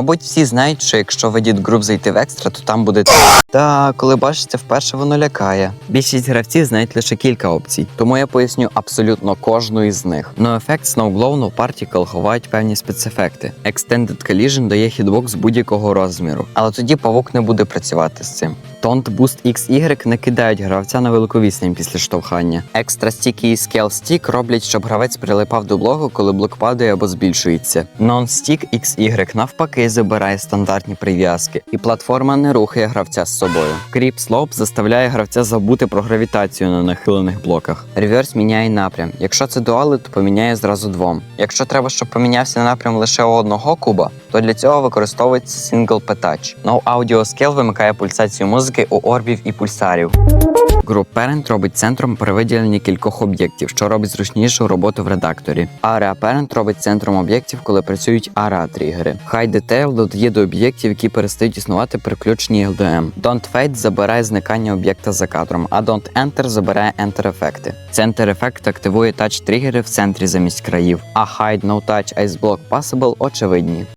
Мабуть, всі знають, що якщо в Edit Group зайти в екстра, то там буде та коли бачите, вперше воно лякає. Більшість гравців знають лише кілька опцій, тому я поясню абсолютно кожну із них. NoEffect, Snowglow, No Particle ховають певні спецефекти. Extended Collision дає хітбокс будь-якого розміру, але тоді павук не буде працювати з цим. Taunt Boost XY не кидають гравця на велику відстань після штовхання. Extra Stick і Scale Stick роблять, щоб гравець прилипав до блоку, коли блок падає або збільшується. Non-Stick XY навпаки забирає стандартні прив'язки, і платформа не рухає гравця з собою. Кріп слоп заставляє гравця забути про гравітацію на нахилених блоках. Реверс міняє напрям. Якщо це дуали, то поміняє зразу двом. Якщо треба, щоб помінявся напрям лише у одного куба, то для цього використовується сингл петач. No Audio Scale вимикає пульсацію музики у орбів і пульсарів. Group Parent робить центром при виділенні кількох об'єктів, що робить зручнішу роботу в редакторі. Area Parent робить центром об'єктів, коли працюють area тригери. High Detail додає до об'єктів, які перестають існувати при включенні LDM. Don't Fade забирає зникання об'єкта за кадром, а Don't Enter забирає Enter ефекти. Center ефект активує тач тригери в центрі замість країв, а Hide No Touch Ice Block Possible очевидні.